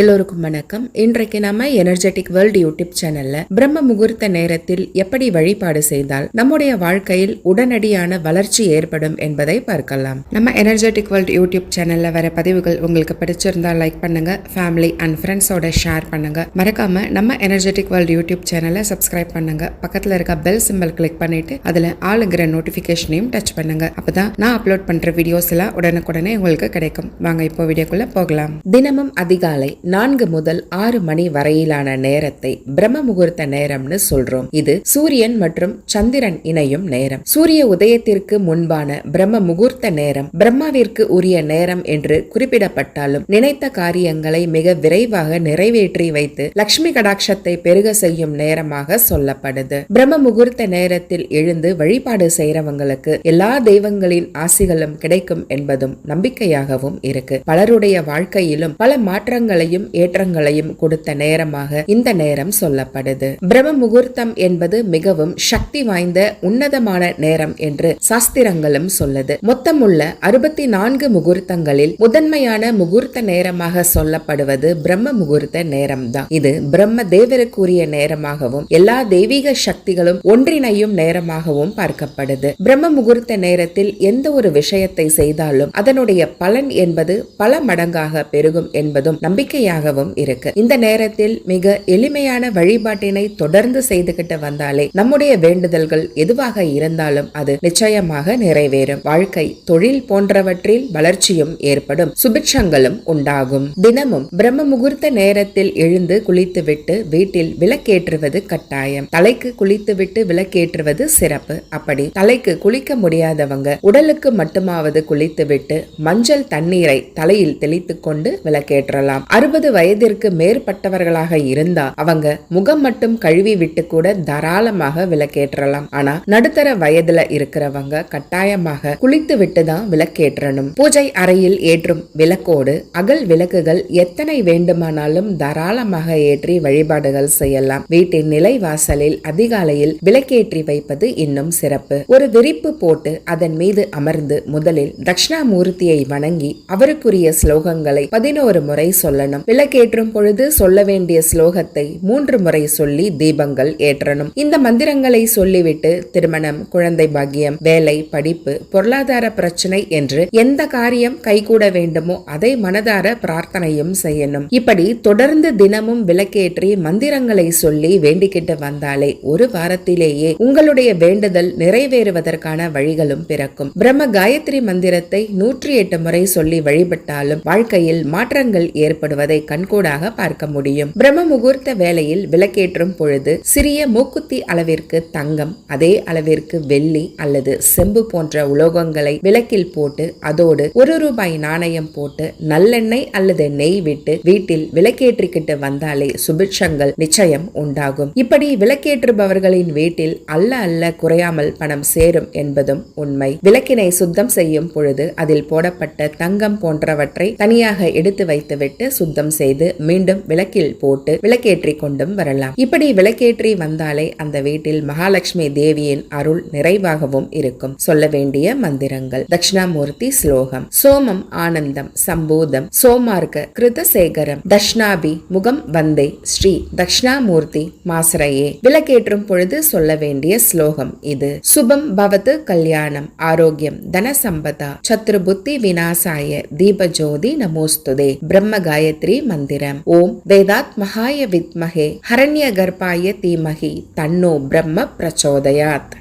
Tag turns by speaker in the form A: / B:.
A: எல்லோருக்கும் வணக்கம். இன்றைக்கு நம்ம எனர்ஜெட்டிக் வேர்ல்ட் யூடியூப் சேனல்ல பிரம்ம முகூர்த்த நேரத்தில் எப்படி வழிபாடு செய்தால் நம்முடைய வாழ்க்கையில் உடனடியான வளர்ச்சி ஏற்படும் என்பதை பார்க்கலாம். நம்ம எனர்ஜெட்டிக் வேர்ல்ட் யூடியூப் சேனல்ல வர பதிவுகள் உங்களுக்கு பிடிச்சிருந்தா லைக் பண்ணுங்க. ஃபேமிலி அண்ட் ஃப்ரெண்ட்ஸோட ஷேர் பண்ணுங்க. மறக்காம நம்ம எனர்ஜெட்டிக் வேர்ல்ட் யூடியூப் சேனலை சப்ஸ்கிரைப் பண்ணுங்க. பக்கத்துல இருக்க பெல் சிம்பிள் கிளிக் பண்ணிட்டு அதுல ஆளுங்கிற நோட்டிபிகேஷனையும் டச் பண்ணுங்க. அப்பதான் நான் அப்லோட் பண்ற வீடியோஸ் எல்லாம் உடனுக்குடனே உங்களுக்கு கிடைக்கும். வாங்க இப்போ வீடியோக்குள்ள போகலாம். தினமும் அதிகாலை நான்கு முதல் ஆறு மணி வரையிலான நேரத்தை பிரம்ம முகூர்த்த நேரம்னு சொல்றோம். இது சூரியன் மற்றும் சந்திரன் இணையும் நேரம். சூரிய உதயத்திற்கு முன்பான பிரம்ம முகூர்த்த நேரம் பிரம்மாவிற்கு உரிய நேரம் என்று குறிப்பிடப்பட்டாலும் நினைத்த காரியங்களை மிக விரைவாக நிறைவேற்றி வைத்து லக்ஷ்மி கடாட்சத்தை பெருக செய்யும் நேரமாக சொல்லப்படுது. பிரம்ம முகூர்த்த நேரத்தில் எழுந்து வழிபாடு செய்யறவங்களுக்கு எல்லா தெய்வங்களின் ஆசிகளும் கிடைக்கும் என்பதும் நம்பிக்கையாகவும் இருக்கு. பலருடைய வாழ்க்கையிலும் பல மாற்றங்களையும் ஏற்றங்களையும் கொடுத்த நேரமாக இந்த நேரம் சொல்லப்படுது. பிரம்ம முகூர்த்தம் என்பது மிகவும் சக்தி வாய்ந்த உன்னதமான நேரம் என்று சாஸ்திரங்களும் சொல்லுது. மொத்தமுள்ள அறுபத்தி நான்கு முகூர்த்தங்களில் முதன்மையான முகூர்த்த நேரமாக சொல்லப்படுவது பிரம்ம முகூர்த்த நேரம்தான். இது பிரம்ம தேவருக்குரிய நேரமாகவும் எல்லா தெய்வீக சக்திகளும் ஒன்றிணையும் நேரமாகவும் பார்க்கப்படுது. பிரம்ம முகூர்த்த நேரத்தில் எந்த ஒரு விஷயத்தை செய்தாலும் அதனுடைய பலன் என்பது பல மடங்காக பெருகும் என்பதும் நம்பிக்கை வேடிக்கையாகவும் இருக்கு. இந்த நேரத்தில் மிக எளிமையான வழிபாட்டினை தொடர்ந்து செய்துகிட்டு வந்தாலே நம்முடைய வேண்டுதல்கள் எதுவாக இருந்தாலும் அது நிச்சயமாக நிறைவேறும். வாழ்க்கை தொழில் போன்றவற்றில் வளர்ச்சியும் ஏற்படும். சுபிட்சங்களும் உண்டாகும். தினமும் பிரம்ம முகூர்த்த நேரத்தில் எழுந்து குளித்துவிட்டு வீட்டில் விளக்கேற்றுவது கட்டாயம். தலைக்கு குளித்துவிட்டு விளக்கேற்றுவது சிறப்பு. அப்படி தலைக்கு குளிக்க முடியாதவங்க உடலுக்கு மட்டுமாவது குளித்துவிட்டு மஞ்சள் தண்ணீரை தலையில் தெளித்துக் கொண்டு விளக்கேற்றலாம். அறுபது வயதிற்கு மேற்பட்டவர்களாக இருந்தா அவங்க முகம் மட்டும் கழுவி விட்டு கூட தாராளமாக விளக்கேற்றலாம். ஆனா நடுத்தர வயதுல இருக்கிறவங்க கட்டாயமாக குளித்து விட்டு தான் விளக்கேற்றணும். பூஜை அறையில் ஏற்றும் விளக்கோடு அகல் விளக்குகள் எத்தனை வேண்டுமானாலும் தாராளமாக ஏற்றி வழிபாடுகள் செய்யலாம். வீட்டின் நிலை வாசலில் அதிகாலையில் விளக்கேற்றி வைப்பது இன்னும் சிறப்பு. ஒரு விரிப்பு போட்டு அதன் மீது அமர்ந்து முதலில் தட்சிணாமூர்த்தியை வணங்கி அவருக்குரிய ஸ்லோகங்களை பதினோரு முறை சொல்லணும். விளக்கேற்றும் பொழுது சொல்ல வேண்டிய ஸ்லோகத்தை மூன்று முறை சொல்லி தீபங்கள் ஏற்றணும். இந்த மந்திரங்களை சொல்லிவிட்டு திருமணம் குழந்தை பாக்கியம் வேலை படிப்பு பொருளாதார பிரச்சனை என்று எந்த காரியம் கைகூட வேண்டுமோ அதை மனதார பிரார்த்தனையும் செய்யணும். இப்படி தொடர்ந்து தினமும் விளக்கேற்றி மந்திரங்களை சொல்லி வேண்டிக்கிட்டு வந்தாலே ஒரு வாரத்திலேயே உங்களுடைய வேண்டுதல் நிறைவேறுவதற்கான வழிகளும் பிறக்கும். பிரம்ம காயத்ரி மந்திரத்தை நூற்றி எட்டு முறை சொல்லி வழிபட்டாலும் வாழ்க்கையில் மாற்றங்கள் ஏற்படுவது கண்கூடாக பார்க்க முடியும். பிரம்ம முகூர்த்த வேளையில் விளக்கேற்றும் பொழுது சிறிய மூக்குத்தி அளவிற்கு தங்கம் அதே அளவிற்கு வெள்ளி அல்லது செம்பு போன்ற உலோகங்களை விளக்கில் போட்டு அதோடு ஒரு ரூபாய் நாணயம் போட்டு நல்லெண்ணெய் அல்லது நெய் விட்டு வீட்டில் விளக்கேற்றிக்கிட்டு வந்தாலே சுபிட்சங்கள் நிச்சயம் உண்டாகும். இப்படி விளக்கேற்றுபவர்களின் வீட்டில் அல்ல அல்ல குறையாமல் பணம் சேரும் என்பதும் உண்மை. விளக்கினை சுத்தம் செய்யும் பொழுது அதில் போடப்பட்ட தங்கம் போன்றவற்றை தனியாக எடுத்து வைத்துவிட்டு சுத்தம் செய்து மீண்டும் விளக்கில் போட்டு விளக்கேற்றி கொண்டும் வரலாம். இப்படி விளக்கேற்றி வந்தாலே அந்த வீட்டில் மகாலட்சுமி தேவியின் அருள் நிறைவாகவும் இருக்கும். சொல்ல வேண்டிய மந்திரங்கள். தட்சிணாமூர்த்தி ஸ்லோகம். சோமம் ஆனந்தம் சம்பூதம். சோமார்க்க கிருதசேகரம். தஷ்ணாபி முகம் வந்தே. ஸ்ரீ தட்சிணாமூர்த்தி மாசரையே விளக்கேற்றும் பொழுது சொல்ல வேண்டிய ஸ்லோகம் இது. சுபம் பவத்து கல்யாணம். ஆரோக்கியம் தனசம்பதா சத்ரு புத்தி விநாசாய. தீபஜோதி நமோஸ்துதே. பிரம்ம காயத்ரி மந்திரம். ஓம் வேதாத் மகாய வித்மகே. ஹரண்ய கர்ப்பாய தீமகி. தன்னோ பிரம்ம பிரச்சோதயாத்.